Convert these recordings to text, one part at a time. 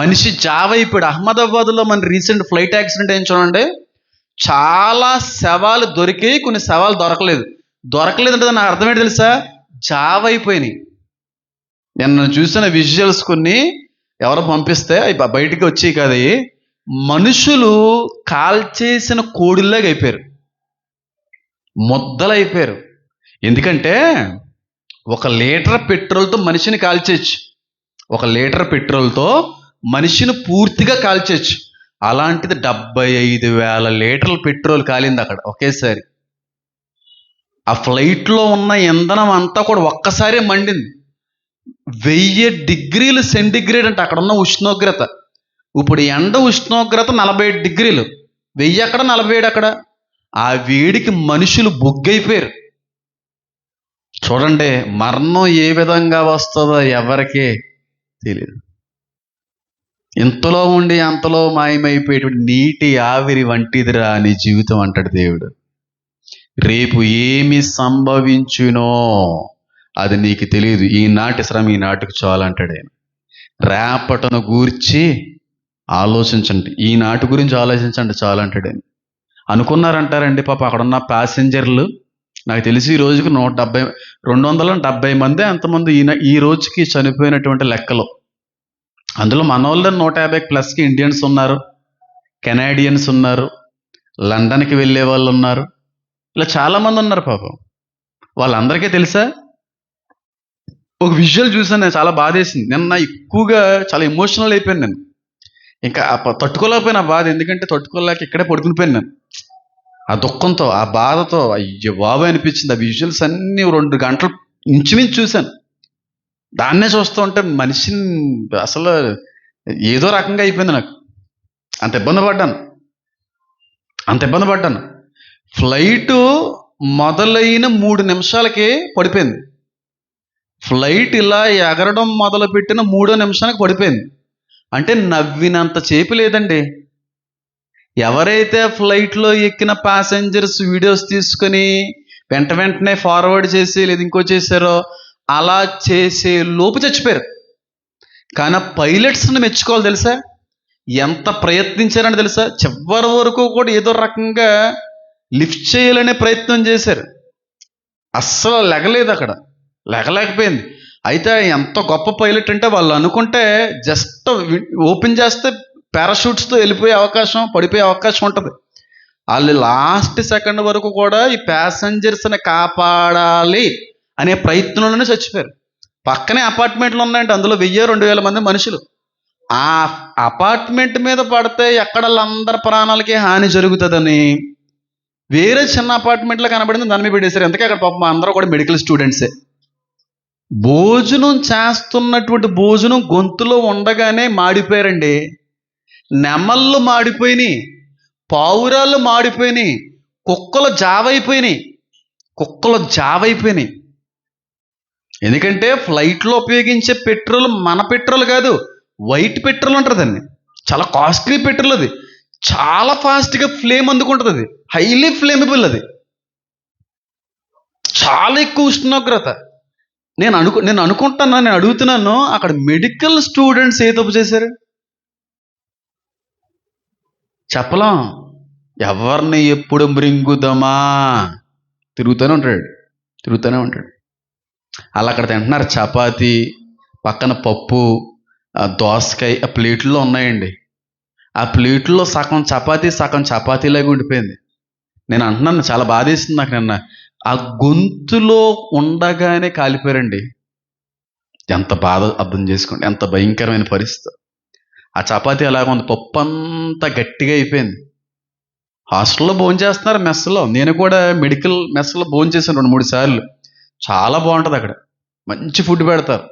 మనిషి జావైపోయాడు అహ్మదాబాద్లో మన రీసెంట్ ఫ్లైట్ యాక్సిడెంట్ ఏం చూడండి? చాలా శవాలు దొరికి కొన్ని శవాలు దొరకలేదు. దొరకలేదంటే నాకు అర్థమేంటి తెలుసా? జావైపోయినాయి నేను చూసిన విజువల్స్ కొన్ని ఎవరు పంపిస్తే అవి బయటికి వచ్చి కదా మనుషులు కాల్చేసిన కోడిల్లాగా అయిపోయారు. ముద్దలైపోయారు ఎందుకంటే ఒక లీటర్ పెట్రోల్తో మనిషిని కాల్చేయచ్చు ఒక లీటర్ పెట్రోల్తో మనిషిని పూర్తిగా కాల్చేయచ్చు. అలాంటిది డెబ్బై ఐదు వేల లీటర్ల పెట్రోల్ కాలింది అక్కడ ఒకేసారి. ఆ ఫ్లైట్లో ఉన్న ఇంధనం అంతా కూడా ఒక్కసారే మండింది. వెయ్యి డిగ్రీలు సెంటిగ్రేడ్ అంటే అక్కడ ఉన్న ఉష్ణోగ్రత. ఇప్పుడు ఎండ ఉష్ణోగ్రత నలభై ఏడు డిగ్రీలు. వెయ్యి అక్కడ నలభై ఏడు అక్కడ ఆ వేడికి మనుషులు బొగ్గైపోయారు. చూడండి మరణం ఏ విధంగా వస్తుందో ఎవరికీ తెలియదు ఇంతలో ఉండి అంతలో మాయమైపోయేటువంటి నీటి ఆవిరి వంటిదిరా నీ జీవితం అంటాడు దేవుడు. రేపు ఏమి సంభవించునో అది నీకు తెలియదు. ఈనాటి శ్రమ ఈనాటికి చాలంటాడు ఆయన. రేపటను గూర్చి ఆలోచించండి. ఈనాటి గురించి ఆలోచించండి చాలంటాడు ఆయన. అనుకున్నారంటారండి పాప అక్కడ ఉన్న ప్యాసింజర్లు. నాకు తెలిసి ఈ రోజుకి నూట డెబ్బై రెండు వందల డెబ్బై మంది అంతమంది ఈయన ఈ రోజుకి చనిపోయినటువంటి లెక్కలు. అందులో మన వాళ్ళు నూట యాభై ప్లస్కి ఇండియన్స్ ఉన్నారు కెనాడియన్స్ ఉన్నారు లండన్కి వెళ్ళే వాళ్ళు ఉన్నారు. ఇలా చాలామంది ఉన్నారు పాపం. వాళ్ళందరికీ తెలుసా? ఒక విజువల్ చూసాను నేను చాలా బాధేసింది. నిన్న ఎక్కువగా చాలా ఎమోషనల్ అయిపోయాను నేను. ఇంకా ఆ ఆ బాధ. ఎందుకంటే తట్టుకోలేక ఇక్కడే పడుకునిపోయాను నేను. ఆ దుఃఖంతో ఆ బాధతో అయ్యో బాబు అనిపించింది. ఆ విజువల్స్ అన్నీ రెండు గంటలు ఇంచుమించు చూశాను. దాన్నే చూస్తూ ఉంటే మనిషిని అసలు ఏదో రకంగా అయిపోయింది నాకు. అంత ఇబ్బంది పడ్డాను. అంత ఇబ్బంది పడ్డాను. ఫ్లైట్ మొదలైన మూడు నిమిషాలకి పడిపోయింది. ఫ్లైట్ ఇలా ఎగరడం మొదలుపెట్టిన మూడో నిమిషానికి పడిపోయింది. అంటే నవ్వినంత చేపి లేదండి. ఎవరైతే ఫ్లైట్లో ఎక్కిన ప్యాసెంజర్స్ వీడియోస్ తీసుకొని వెంట వెంటనే ఫార్వర్డ్ చేసి లేదు ఇంకో చేశారో అలా చేసే లోపు చచ్చిపోయారు. కానీ పైలట్స్ని మెచ్చుకోవాలి తెలుసా? ఎంత ప్రయత్నించారని తెలుసా? చివరి వరకు కూడా ఏదో రకంగా లిఫ్ట్ చేయాలనే ప్రయత్నం చేశారు. అస్సలు లెగలేదు అక్కడ. లెగలేకపోయింది. అయితే ఎంత గొప్ప పైలట్ అంటే వాళ్ళు అనుకుంటే జస్ట్ ఓపెన్ చేస్తే పారాషూట్స్తో వెళ్ళిపోయే అవకాశం పడిపోయే అవకాశం ఉంటుంది. వాళ్ళు లాస్ట్ సెకండ్ వరకు కూడా ఈ ప్యాసింజర్స్ని కాపాడాలి. అనే ప్రయత్నంలోనే చచ్చిపోయారు. పక్కనే అపార్ట్మెంట్లు ఉన్నాయంటే అందులో వెయ్యి రెండు వేల మంది మనుషులు. ఆ అపార్ట్మెంట్ మీద పడితే ఎక్కడ వాళ్ళందరి ప్రాణాలకి హాని జరుగుతుందని వేరే చిన్న అపార్ట్మెంట్లో కనబడింది దాని మీద పెట్టేశారు. ఎందుకే అక్కడ పాపం అందరూ కూడా మెడికల్ స్టూడెంట్సే. భోజనం చేస్తున్నటువంటి భోజనం గొంతులో ఉండగానే మాడిపోయారండి. నెమళ్ళు మాడిపోయినాయి పావురాళ్ళు మాడిపోయినాయి కుక్కలు జావైపోయినాయి కుక్కలు జావైపోయినాయి. ఎందుకంటే ఫ్లైట్లో ఉపయోగించే పెట్రోల్ మన పెట్రోల్ కాదు వైట్ పెట్రోల్ అంటారు దాన్ని. చాలా కాస్ట్లీ పెట్రోల్ అది. చాలా ఫాస్ట్గా ఫ్లేమ్ అందుకుంటుంది. అది హైలీ ఫ్లేమబుల్ అది. చాలా ఎక్కువ ఉష్ణోగ్రత. నేను అనుకు నేను అనుకుంటున్నాను నేను అడుగుతున్నాను అక్కడ మెడికల్ స్టూడెంట్స్ ఏ తప్పు చేశారు? చెప్పలేం. ఎవరిని ఎప్పుడు మృంగుదమా? తిరుగుతూనే ఉంటాడు. తిరుగుతూనే ఉంటాడు. అలా అక్కడ తింటున్నారు. చపాతి పక్కన పప్పు దోసకాయ ఆ ప్లేట్లో ఉన్నాయండి. ఆ ప్లేట్లో సగం చపాతీ సగం చపాతీలాగా ఉండిపోయింది. నేను అంటున్నాను చాలా బాధేసింది నాకు నిన్న. ఆ గొంతులో ఉండగానే కాలిపోయారండి. ఎంత బాధ అర్థం చేసుకోండి ఎంత భయంకరమైన పరిస్థితి. ఆ చపాతీ అలాగ ఉంది? పప్పు అంతా గట్టిగా అయిపోయింది. హాస్టల్లో భోజనం చేస్తున్నారు మెస్లో. నేను కూడా మెడికల్ మెస్లో భోజనం చేశాను రెండు మూడు సార్లు. చాలా బాగుంటుంది అక్కడ. మంచి ఫుడ్ పెడతారు.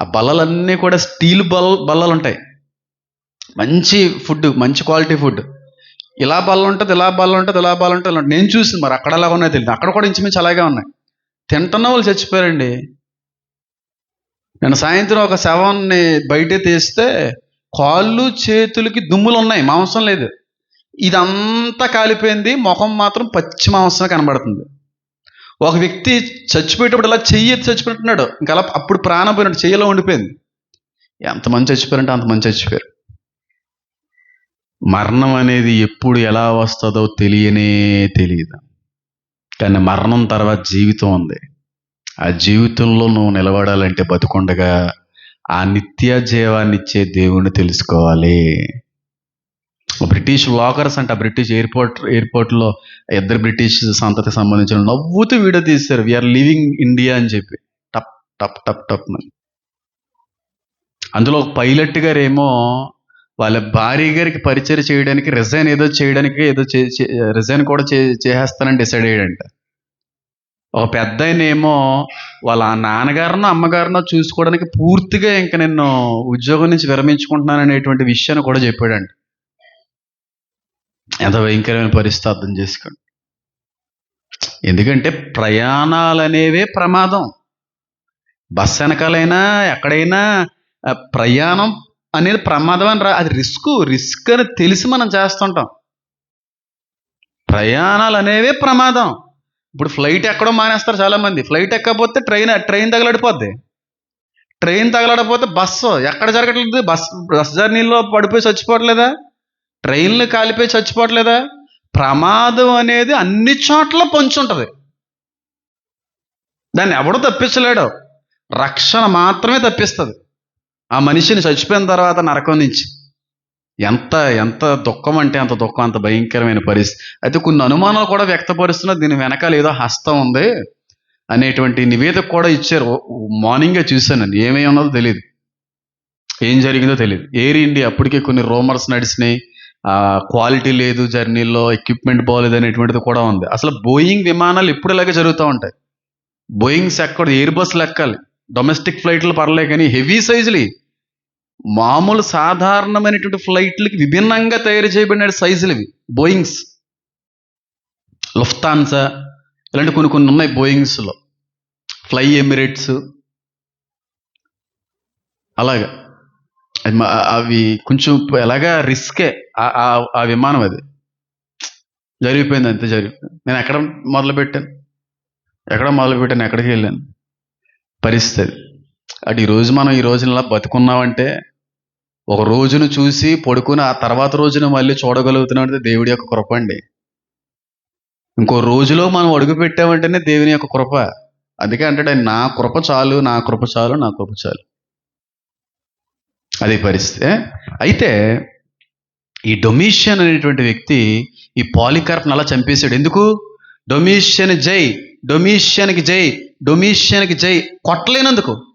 ఆ బల్లలన్నీ కూడా స్టీల్ బల్ల బల్లలు ఉంటాయి మంచి ఫుడ్ మంచి క్వాలిటీ ఫుడ్. ఇలా బల్ల ఉంటుంది ఇలా బల్ల ఉంటుంది ఇలా బల్ల ఉంటుంది ఇలా నేను చూసింది. మరి అక్కడ ఎలా ఉన్నాయో తెలియదు. అక్కడ కూడా ఇంచుమించు అలాగే ఉన్నాయి. తింటున్న వాళ్ళు చచ్చిపోయారండి. నేను సాయంత్రం ఒక శవాన్ని బయటే తీస్తే కాళ్ళు చేతులకి దుమ్ములు ఉన్నాయి మాంసం లేదు. ఇదంతా కాలిపోయింది. ముఖం మాత్రం పచ్చి మాంసమే కనబడుతుంది. ఒక వ్యక్తి చచ్చిపోయేటప్పుడు ఇలా చెయ్యి చచ్చిపోయినట్టున్నాడు. ఇంకా అలా అప్పుడు ప్రాణం పోయినట్టు చెయ్యలో ఉండిపోయింది. ఎంతమంది చచ్చిపోయారంటే అంతమంది చచ్చిపోయారు. మరణం అనేది ఎప్పుడు ఎలా వస్తుందో తెలియనే తెలియదు. కానీ మరణం తర్వాత జీవితం ఉంది. ఆ జీవితంలో నువ్వు నిలబడాలంటే బతుకుండగా ఆ నిత్య జీవాన్ని ఇచ్చే దేవుణ్ణి తెలుసుకోవాలి. బ్రిటిష్ వ్లాగర్స్ అంట బ్రిటిష్ ఎయిర్పోర్ట్ ఎయిర్పోర్ట్లో ఇద్దరు బ్రిటిష్ సంతతికి సంబంధించిన నవ్వుతూ వీడియో తీశారు. వీఆర్ లివింగ్ ఇండియా అని చెప్పి. టప్ టప్ టప్ టప్ అని. అందులో ఒక పైలట్ గారు ఏమో వాళ్ళ భార్య గారికి పరిచయం చేయడానికి రిజైన్ ఏదో చేయడానికి ఏదో రిజైన్ కూడా చే చేసేస్తానని డిసైడ్ అయ్యాడంట. ఒక పెద్ద ఆయన ఏమో వాళ్ళ నాన్నగారినో అమ్మగారినో చూసుకోవడానికి పూర్తిగా ఇంకా నేను ఉద్యోగం నుంచి విరమించుకుంటున్నాను అనేటువంటి విషయాన్ని కూడా చెప్పాడంట. ఎంత భయంకరమైన పరిస్థితి అర్థం చేసుకోండి. ఎందుకంటే ప్రయాణాలు అనేవే ప్రమాదం. బస్ వెనకాలైనా ఎక్కడైనా ప్రయాణం అనేది ప్రమాదం అని రా అది రిస్క్ రిస్క్ అని తెలిసి మనం చేస్తుంటాం. ప్రయాణాలు అనేవే ప్రమాదం. ఇప్పుడు ఫ్లైట్ ఎక్కడో మానేస్తారు చాలా మంది ఫ్లైట్ ఎక్కకపోతే ట్రైన్ ట్రైన్ తగలడిపోద్ది. ట్రైన్ తగలడపోతే బస్సు. ఎక్కడ జరగట్లేదు? బస్ బస్ జర్నీలో పడిపోయి చచ్చిపోవట్లేదా? ట్రైన్లు కాలిపోయి చచ్చిపోవట్లేదా? ప్రమాదం అనేది అన్ని చోట్ల పొంచుంటది. దాన్ని ఎవడు తప్పించలేడు. రక్షణ మాత్రమే తప్పిస్తుంది. ఆ మనిషిని చచ్చిపోయిన తర్వాత నరకం నుంచి ఎంత ఎంత దుఃఖం అంటే అంత దుఃఖం అంత భయంకరమైన పరిస్థితి. అయితే కొన్ని అనుమానాలు కూడా వ్యక్తపరుస్తున్నా దీని వెనకాల ఏదో హస్తం ఉంది అనేటువంటి నివేదిక కూడా ఇచ్చారు. మార్నింగే చూశాను నేను. ఏమై ఉన్నదో తెలియదు ఏం జరిగిందో తెలియదు ఎయిర్ ఇండియా అప్పటికే కొన్ని రూమర్స్ నడిచినాయి. క్వాలిటీ లేదు జర్నీలో ఎక్విప్మెంట్ బాగోలేదు అనేటువంటిది కూడా ఉంది. అసలు బోయింగ్ విమానాలు ఇప్పుడు ఇలాగే జరుగుతూ ఉంటాయి. బోయింగ్స్ ఎక్కడ ఎయిర్ బస్సులు ఎక్కాలి డొమెస్టిక్ ఫ్లైట్లు పర్లే కానీ హెవీ సైజులు మామూలు సాధారణమైనటువంటి ఫ్లైట్లకి విభిన్నంగా తయారు చేయబడిన సైజులు ఇవి. బోయింగ్స్. లుఫ్తాన్సా ఇలాంటి కొన్ని కొన్ని ఉన్నాయి బోయింగ్స్లో. ఫ్లై ఎమిరేట్స్ అలాగా. మా- అవి కొంచెం ఎలాగా రిస్కే ఆ- విమానం అది. జరిగిపోయింది అంతే జరిగిపోయింది నేను ఎక్కడ మొదలుపెట్టాను? ఎక్కడ మొదలుపెట్టాను? ఎక్కడికి వెళ్ళాను? పరిస్థితి. అటు ఈరోజు మనం ఈ రోజున ఇలా బతుకున్నామంటే ఒక రోజును చూసి పడుకుని ఆ తర్వాత రోజున మళ్ళీ చూడగలుగుతున్నామంటే దేవుడి యొక్క కృప అండి. ఇంకో రోజులో మనం అడుగు పెట్టామంటేనే దేవుని యొక్క కృప. అందుకే అంటాడు ఆయన, నా కృప చాలు నా కృప చాలు నా కృప చాలు. అది పరిస్థితి. అయితే ఈ డొమిషియన్ అనేటువంటి వ్యక్తి ఈ పాలికార్ప్ని అలా చంపేశాడు. ఎందుకు? డొమిషియన్ జై డొమిషియన్కి జై డొమిషియన్కి జై కొట్టలేనందుకు.